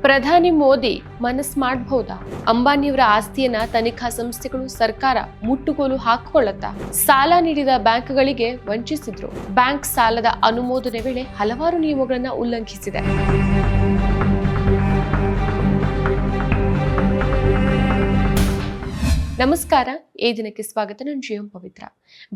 ಪ್ರಧಾನಿ ಮೋದಿ ಮನಸ್ಸು ಮಾಡಬಹುದಾ? ಅಂಬಾನಿಯವರ ಆಸ್ತಿಯನ್ನ ತನಿಖಾ ಸಂಸ್ಥೆಗಳು ಸರ್ಕಾರ ಮುಟ್ಟುಗೋಲು ಹಾಕಿಕೊಳ್ಳುತ್ತಾ? ಸಾಲ ನೀಡಿದ ಬ್ಯಾಂಕ್ಗಳಿಗೆ ವಂಚಿಸಿದ್ರು. ಬ್ಯಾಂಕ್ ಸಾಲದ ಅನುಮೋದನೆ ವೇಳೆ ಹಲವಾರು ನಿಯಮಗಳನ್ನ ಉಲ್ಲಂಘಿಸಿದೆ. ನಮಸ್ಕಾರ. ಈ ದಿನಕ್ಕೆ ಸ್ವಾಗತ. ನನ್ನ ಜಿಯಂ ಪವಿತ್ರ.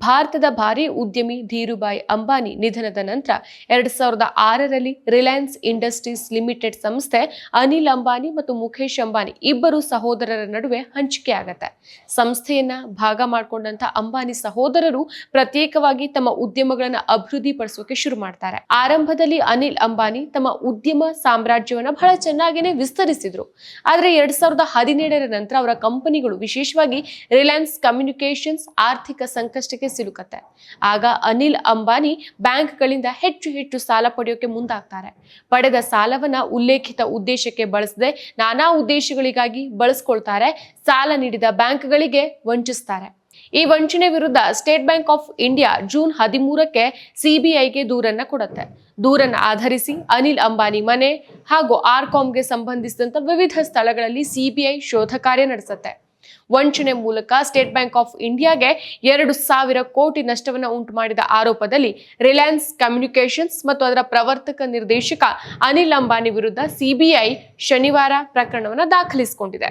ಭಾರತದ ಭಾರಿ ಉದ್ಯಮಿ ಧೀರುಭಾಯ್ ಅಂಬಾನಿ ನಿಧನದ ನಂತರ ಎರಡ್ ಸಾವಿರದ ಆರರಲ್ಲಿ ರಿಲಯನ್ಸ್ ಇಂಡಸ್ಟ್ರೀಸ್ ಲಿಮಿಟೆಡ್ ಸಂಸ್ಥೆ ಅನಿಲ್ ಅಂಬಾನಿ ಮತ್ತು ಮುಖೇಶ್ ಅಂಬಾನಿ ಇಬ್ಬರು ಸಹೋದರರ ನಡುವೆ ಹಂಚಿಕೆ ಆಗತ್ತೆ ಸಂಸ್ಥೆಯನ್ನ ಭಾಗ ಮಾಡಿಕೊಂಡಂತ ಅಂಬಾನಿ ಸಹೋದರರು ಪ್ರತ್ಯೇಕವಾಗಿ ತಮ್ಮ ಉದ್ಯಮಗಳನ್ನ ಅಭಿವೃದ್ಧಿ ಪಡಿಸೋಕೆ ಶುರು ಮಾಡ್ತಾರೆ. ಆರಂಭದಲ್ಲಿ ಅನಿಲ್ ಅಂಬಾನಿ ತಮ್ಮ ಉದ್ಯಮ ಸಾಮ್ರಾಜ್ಯವನ್ನ ಬಹಳ ಚೆನ್ನಾಗಿನೇ ವಿಸ್ತರಿಸಿದ್ರು. ಆದ್ರೆ ಎರಡ್ ಸಾವಿರದ ಹದಿನೇಳರ ನಂತರ ಅವರ ಕಂಪನಿಗಳು ವಿಶೇಷವಾಗಿ ರಿಲಯನ್ಸ್ ಕಮ್ಯುನಿಕೇಶನ್ಸ್ ಆರ್ಥಿಕ ಸಂಕಷ್ಟಕ್ಕೆ ಸಿಲುಕತ್ತೆ. ಆಗ ಅನಿಲ್ ಅಂಬಾನಿ ಬ್ಯಾಂಕ್ಗಳಿಂದ ಹೆಚ್ಚು ಹೆಚ್ಚು ಸಾಲ ಪಡೆಯೋಕೆ ಮುಂದಾಗ್ತಾರೆ. ಪಡೆದ ಸಾಲವನ್ನ ಉಲ್ಲೇಖಿತ ಉದ್ದೇಶಕ್ಕೆ ಬಳಸದೆ ನಾನಾ ಉದ್ದೇಶಗಳಿಗಾಗಿ ಬಳಸ್ಕೊಳ್ತಾರೆ, ಸಾಲ ನೀಡಿದ ಬ್ಯಾಂಕ್ಗಳಿಗೆ ವಂಚಿಸ್ತಾರೆ. ಈ ವಂಚನೆ ವಿರುದ್ಧ State Bank of India June ಹದಿಮೂರಕ್ಕೆ ಸಿಬಿಐಗೆ ದೂರನ್ನ ಕೊಡುತ್ತೆ. ದೂರನ್ನ ಆಧರಿಸಿ ಅನಿಲ್ ಅಂಬಾನಿ ಮನೆ ಹಾಗೂ ಆರ್ಕಾಮ್ಗೆ ಸಂಬಂಧಿಸಿದಂತ ವಿವಿಧ ಸ್ಥಳಗಳಲ್ಲಿ ಸಿಬಿಐ ಶೋಧ ಕಾರ್ಯ ನಡೆಸುತ್ತೆ. ವಂಚನೆ ಮೂಲಕ ಸ್ಟೇಟ್ ಬ್ಯಾಂಕ್ ಆಫ್ ಇಂಡಿಯಾಗೆ ಎರಡು ಸಾವಿರ ಕೋಟಿ ನಷ್ಟವನ್ನು ಉಂಟು ಮಾಡಿದ ಆರೋಪದಲ್ಲಿ ರಿಲಯನ್ಸ್ ಕಮ್ಯುನಿಕೇಶನ್ಸ್ ಮತ್ತು ಅದರ ಪ್ರವರ್ತಕ ನಿರ್ದೇಶಕ ಅನಿಲ್ ಅಂಬಾನಿ ವಿರುದ್ಧ ಸಿಬಿಐ ಶನಿವಾರ ಪ್ರಕರಣವನ್ನು ದಾಖಲಿಸಿಕೊಂಡಿದೆ.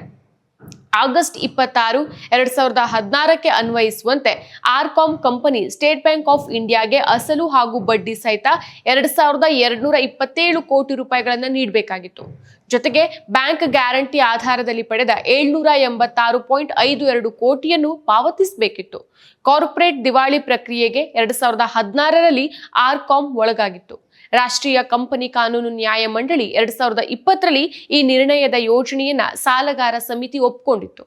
ಆಗಸ್ಟ್ ಇಪ್ಪತ್ತಾರು, ಎರಡ್ ಸಾವಿರದ ಹದಿನಾರಕ್ಕೆ ಅನ್ವಯಿಸುವಂತೆ RCom company, State Bank of ಇಂಡಿಯಾಗೆ ಅಸಲು ಹಾಗೂ ಬಡ್ಡಿ ಸಹಿತ ಎರಡ್ ಸಾವಿರದ ಎರಡ್ನೂರ ಇಪ್ಪತ್ತೇಳು ಕೋಟಿ ರೂಪಾಯಿಗಳನ್ನು ನೀಡಬೇಕಾಗಿತ್ತು. ಜೊತೆಗೆ ಬ್ಯಾಂಕ್ ಗ್ಯಾರಂಟಿ ಆಧಾರದಲ್ಲಿ ಪಡೆದ ಏಳ್ನೂರ ಎಂಬತ್ತಾರು ಪಾಯಿಂಟ್ ಐದು ಎರಡು ಕೋಟಿಯನ್ನು ಪಾವತಿಸಬೇಕಿತ್ತು. ಕಾರ್ಪೊರೇಟ್ ದಿವಾಳಿ ಪ್ರಕ್ರಿಯೆಗೆ ಎರಡ್ ಸಾವಿರದ ಹದಿನಾರರಲ್ಲಿ ಆರ್ಕಾಮ್ ಒಳಗಾಗಿತ್ತು. ರಾಷ್ಟ್ರೀಯ ಕಂಪನಿ ಕಾನೂನು ನ್ಯಾಯ ಮಂಡಳಿ ಎರಡ್ ಸಾವಿರದ ಇಪ್ಪತ್ತರಲ್ಲಿ ಈ ನಿರ್ಣಯದ ಯೋಜನೆಯನ್ನ ಸಾಲಗಾರ ಸಮಿತಿ ಒಪ್ಪಿಕೊಂಡಿತ್ತು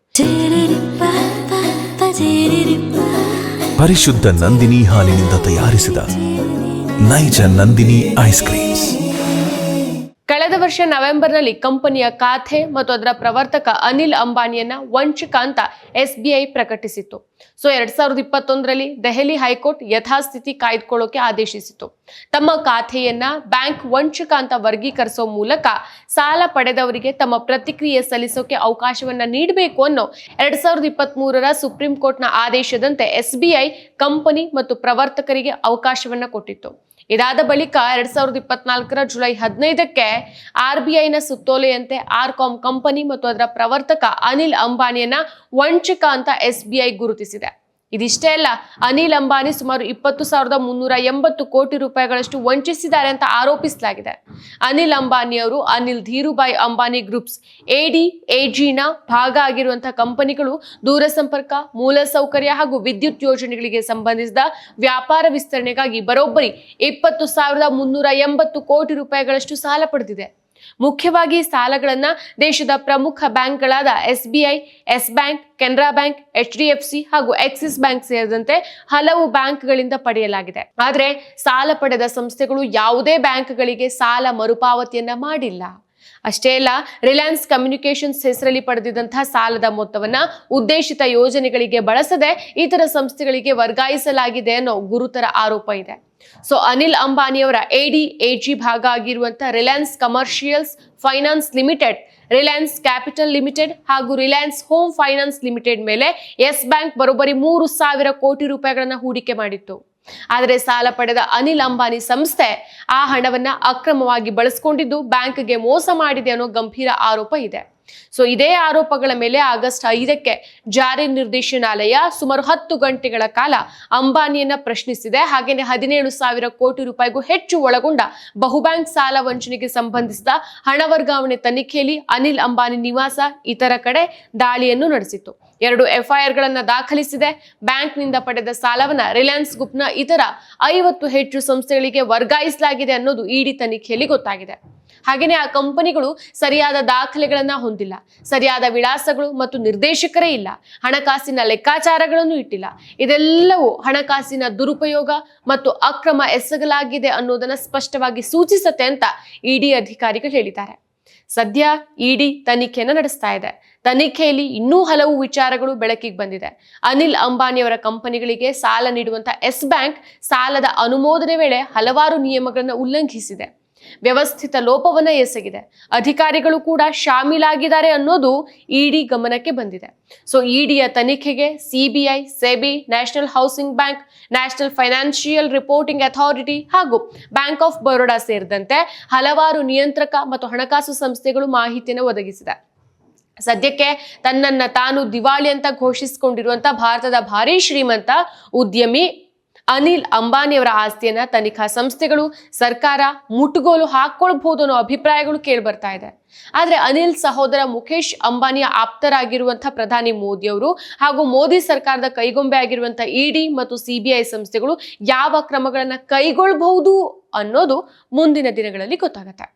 ಪರಿಶುದ್ಧ ನಂದಿನಿ ಹಾಲಿನಿಂದ ತಯಾರಿಸಿದ ನೈಜ ನಂದಿನಿ ಐಸ್ ಕ್ರೀಮ್ಸ್. ಕಳೆದ ವರ್ಷ ನವೆಂಬರ್ನಲ್ಲಿ ಕಂಪನಿಯ ಖಾತೆ ಮತ್ತು ಅದರ ಪ್ರವರ್ತಕ ಅನಿಲ್ ಅಂಬಾನಿಯನ್ನ ವಂಚಕ ಅಂತ ಎಸ್ ಬಿ ಐ ಪ್ರಕಟಿಸಿತ್ತು. ಸೊ, ಎರಡ್ ಸಾವಿರದ ಇಪ್ಪತ್ತೊಂದರಲ್ಲಿ ದೆಹಲಿ ಹೈಕೋರ್ಟ್ ಯಥಾಸ್ಥಿತಿ ಕಾಯ್ದುಕೊಳ್ಳೋಕೆ ಆದೇಶಿಸಿತು ತಮ್ಮ ಖಾತೆಯನ್ನ ಬ್ಯಾಂಕ್ ವಂಚಕ ಅಂತ ವರ್ಗೀಕರಿಸೋ ಮೂಲಕ ಸಾಲ ಪಡೆದವರಿಗೆ ತಮ್ಮ ಪ್ರತಿಕ್ರಿಯೆ ಸಲ್ಲಿಸೋಕೆ ಅವಕಾಶವನ್ನ ನೀಡಬೇಕು ಅನ್ನೋ ಎರಡ್ ಸಾವಿರದ ಇಪ್ಪತ್ತ್ ಮೂರರ ಸುಪ್ರೀಂ ಕೋರ್ಟ್ನ ಆದೇಶದಂತೆ ಎಸ್ ಬಿ ಐ ಕಂಪನಿ ಮತ್ತು ಪ್ರವರ್ತಕರಿಗೆ ಅವಕಾಶವನ್ನ ಕೊಟ್ಟಿತ್ತು. ಇದಾದ ಬಳಿಕ ಎರಡ್ ಸಾವಿರದ ಇಪ್ಪತ್ನಾಲ್ಕರ ಜುಲೈ ಹದಿನೈದಕ್ಕೆ ಆರ್ ಬಿ ಐನ ಸುತ್ತೋಲೆಯಂತೆ ಆರ್ಕಾಮ್ ಕಂಪನಿ ಮತ್ತು ಅದರ ಪ್ರವರ್ತಕ ಅನಿಲ್ ಅಂಬಾನಿಯನ್ನ ವಂಚಕ ಅಂತ ಎಸ್ ಗುರುತಿಸಿದೆ. ಇದಿಷ್ಟೇ ಅಲ್ಲ, ಅನಿಲ್ ಅಂಬಾನಿ ಸುಮಾರು ಇಪ್ಪತ್ತು ಸಾವಿರದ ಮುನ್ನೂರ ಎಂಬತ್ತು ಕೋಟಿ ರೂಪಾಯಿಗಳಷ್ಟು ವಂಚಿಸಿದ್ದಾರೆ ಅಂತ ಆರೋಪಿಸಲಾಗಿದೆ. ಅನಿಲ್ ಅಂಬಾನಿ ಅವರು ಅನಿಲ್ ಧೀರುಭಾಯಿ ಅಂಬಾನಿ ಗ್ರೂಪ್ಸ್ ಎಡಿ ಎಜಿನ ಭಾಗ ಆಗಿರುವಂತಹ ಕಂಪನಿಗಳು ದೂರಸಂಪರ್ಕ ಮೂಲಸೌಕರ್ಯ ಹಾಗೂ ವಿದ್ಯುತ್ ಯೋಜನೆಗಳಿಗೆ ಸಂಬಂಧಿಸಿದ ವ್ಯಾಪಾರ ವಿಸ್ತರಣೆಗಾಗಿ ಬರೋಬ್ಬರಿ ಇಪ್ಪತ್ತು ಸಾವಿರದ ಮುನ್ನೂರ ಎಂಬತ್ತು ಕೋಟಿ ರೂಪಾಯಿಗಳಷ್ಟು ಸಾಲ ಪಡೆದಿದೆ. ಮುಖ್ಯವಾಗಿ ಸಾಲಗಳನ್ನ ದೇಶದ ಪ್ರಮುಖ ಬ್ಯಾಂಕ್ಗಳಾದ S B I, Yes Bank, Canara bank, H D F C ಹಾಗೂ ಎಕ್ಸಿಸ್ ಬ್ಯಾಂಕ್ ಸೇರಿದಂತೆ ಹಲವು ಬ್ಯಾಂಕ್ಗಳಿಂದ ಪಡೆಯಲಾಗಿದೆ. ಆದರೆ ಸಾಲ ಪಡೆದ ಸಂಸ್ಥೆಗಳು ಯಾವುದೇ ಬ್ಯಾಂಕ್ಗಳಿಗೆ ಸಾಲ ಮರುಪಾವತಿಯನ್ನ ಮಾಡಿಲ್ಲ. ಅಷ್ಟೇ ಅಲ್ಲ ರಿಲಯನ್ಸ್ ಕಮ್ಯುನಿಕೇಶನ್ಸ್ ಹೆಸರಲ್ಲಿ ಪಡೆದಿದ್ದಂತಹ ಸಾಲದ ಮೊತ್ತವನ್ನ ಉದ್ದೇಶಿತ ಯೋಜನೆಗಳಿಗೆ ಬಳಸದೆ ಇತರ ಸಂಸ್ಥೆಗಳಿಗೆ ವರ್ಗಾಯಿಸಲಾಗಿದೆ ಅನ್ನೋ ಗುರುತರ ಆರೋಪ ಇದೆ. ಸೊ ಅನಿಲ್ ಅಂಬಾನಿಯವರ ಎಡಿ ಎಜಿ ಭಾಗ ಆಗಿರುವಂತಹ Reliance Commercials Finance Limited Reliance Capital Limited ಹಾಗೂ ರಿಲಯನ್ಸ್ ಹೋಮ್ ಫೈನಾನ್ಸ್ ಲಿಮಿಟೆಡ್ ಮೇಲೆ ಯೆಸ್ ಬ್ಯಾಂಕ್ ಬರೋಬ್ಬರಿ ಮೂರು ಸಾವಿರ ಕೋಟಿ ರೂಪಾಯಿಗಳನ್ನು ಹೂಡಿಕೆ ಮಾಡಿತ್ತು. ಆದರೆ ಸಾಲ ಪಡೆದ ಅನಿಲ್ ಅಂಬಾನಿ ಸಂಸ್ಥೆ ಆ ಹಣವನ್ನ ಅಕ್ರಮವಾಗಿ ಬಳಸಿಕೊಂಡಿದ್ದು ಬ್ಯಾಂಕ್ಗೆ ಮೋಸ ಮಾಡಿದೆ ಅನ್ನೋ ಗಂಭೀರ ಆರೋಪ ಇದೆ. ಸೊ ಇದೇ ಆರೋಪಗಳ ಮೇಲೆ ಆಗಸ್ಟ್ ಐದಕ್ಕೆ ಜಾರಿ ನಿರ್ದೇಶನಾಲಯ ಸುಮಾರು ಹತ್ತು ಗಂಟೆಗಳ ಕಾಲ ಅಂಬಾನಿಯನ್ನ ಪ್ರಶ್ನಿಸಿದೆ. ಹಾಗೆಯೇ ಹದಿನೇಳು ಸಾವಿರ ಕೋಟಿ ರೂಪಾಯಿಗೂ ಹೆಚ್ಚು ಒಳಗೊಂಡ ಬಹುಬ್ಯಾಂಕ್ ಸಾಲ ವಂಚನೆಗೆ ಸಂಬಂಧಿಸಿದ ಹಣ ವರ್ಗಾವಣೆ ತನಿಖೆಯಲ್ಲಿ ಅನಿಲ್ ಅಂಬಾನಿ ನಿವಾಸ, ಇತರ ಕಡೆ ದಾಳಿಯನ್ನು ನಡೆಸಿತು ಎರಡು ಎಫ್ಐಆರ್ಗಳನ್ನ ದಾಖಲಿಸಿದೆ. ಬ್ಯಾಂಕ್ನಿಂದ ಪಡೆದ ಸಾಲವನ್ನ ರಿಲಯನ್ಸ್ ಗ್ರೂಪ್ನ ಇತರ ಐವತ್ತು ಹೆಚ್ಚು ಸಂಸ್ಥೆಗಳಿಗೆ ವರ್ಗಾಯಿಸಲಾಗಿದೆ ಅನ್ನೋದು ಇಡಿ ತನಿಖೆಯಲ್ಲಿ ಗೊತ್ತಾಗಿದೆ. ಹಾಗೆಯೇ ಆ ಕಂಪನಿಗಳು ಸರಿಯಾದ ದಾಖಲೆಗಳನ್ನ ಹೊಂದಿಲ್ಲ, ಸರಿಯಾದ ವಿಳಾಸಗಳು ಮತ್ತು ನಿರ್ದೇಶಕರೇ ಇಲ್ಲ, ಹಣಕಾಸಿನ ಲೆಕ್ಕಾಚಾರಗಳನ್ನು ಇಟ್ಟಿಲ್ಲ. ಇದೆಲ್ಲವೂ ಹಣಕಾಸಿನ ದುರುಪಯೋಗ ಮತ್ತು ಅಕ್ರಮ ಎಸಗಲಾಗಿದೆ ಅನ್ನೋದನ್ನ ಸ್ಪಷ್ಟವಾಗಿ ಸೂಚಿಸುತ್ತೆ ಅಂತ ಇಡಿ ಅಧಿಕಾರಿಗಳು ಹೇಳಿದ್ದಾರೆ. ಸದ್ಯ ಇಡಿ ತನಿಖೆಯನ್ನು ನಡೆಸ್ತಾ ಇದೆ. ತನಿಖೆಯಲ್ಲಿ ಇನ್ನೂ ಹಲವು ವಿಚಾರಗಳು ಬೆಳಕಿಗೆ ಬಂದಿದೆ. ಅನಿಲ್ ಅಂಬಾನಿಯವರ ಕಂಪನಿಗಳಿಗೆ ಸಾಲ ನೀಡುವಂತ ಎಸ್ ಬ್ಯಾಂಕ್ ಸಾಲದ ಅನುಮೋದನೆ ವೇಳೆ ಹಲವಾರು ನಿಯಮಗಳನ್ನು ಉಲ್ಲಂಘಿಸಿದೆ. ವ್ಯವಸ್ಥಿತ ಲೋಪವನ್ನ ಎಸಗಿದೆ. ಅಧಿಕಾರಿಗಳು ಕೂಡ ಶಾಮೀಲಾಗಿದ್ದಾರೆ ಅನ್ನೋದು ಇಡಿ ಗಮನಕ್ಕೆ ಬಂದಿದೆ. ಸೊ ಇಡಿಯ ತನಿಖೆಗೆ CBI SEBI National Housing Bank National Financial Reporting Authority ಹಾಗೂ ಬ್ಯಾಂಕ್ ಆಫ್ ಬರೋಡಾ ಸೇರಿದಂತೆ ಹಲವಾರು ನಿಯಂತ್ರಕ ಮತ್ತು ಹಣಕಾಸು ಸಂಸ್ಥೆಗಳು ಮಾಹಿತಿಯನ್ನು ಒದಗಿಸಿದೆ. ಸದ್ಯಕ್ಕೆ ತನ್ನನ್ನ ತಾನು ದಿವಾಳಿ ಅಂತ ಘೋಷಿಸಿಕೊಂಡಿರುವಂತ ಭಾರತದ ಭಾರಿ ಶ್ರೀಮಂತ ಉದ್ಯಮಿ ಅನಿಲ್ ಅಂಬಾನಿಯವರ ಆಸ್ತಿಯನ್ನ ತನಿಖಾ ಸಂಸ್ಥೆಗಳು, ಸರ್ಕಾರ ಮುಟ್ಟುಗೋಲು ಹಾಕೊಳ್ಬಹುದು ಅನ್ನೋ ಅಭಿಪ್ರಾಯಗಳು ಕೇಳಿಬರ್ತಾ ಇದೆ. ಆದ್ರೆ ಅನಿಲ್ ಸಹೋದರ ಮುಖೇಶ್ ಅಂಬಾನಿಯ ಆಪ್ತರಾಗಿರುವಂತಹ ಪ್ರಧಾನಿ ಮೋದಿ ಅವರು ಹಾಗೂ ಮೋದಿ ಸರ್ಕಾರದ ಕೈಗೊಂಬೆ ಆಗಿರುವಂತಹ ಇಡಿ ಮತ್ತು ಸಿಬಿಐ ಸಂಸ್ಥೆಗಳು ಯಾವ ಕ್ರಮಗಳನ್ನ ಕೈಗೊಳ್ಳಬಹುದು ಅನ್ನೋದು ಮುಂದಿನ ದಿನಗಳಲ್ಲಿ ಗೊತ್ತಾಗತ್ತೆ.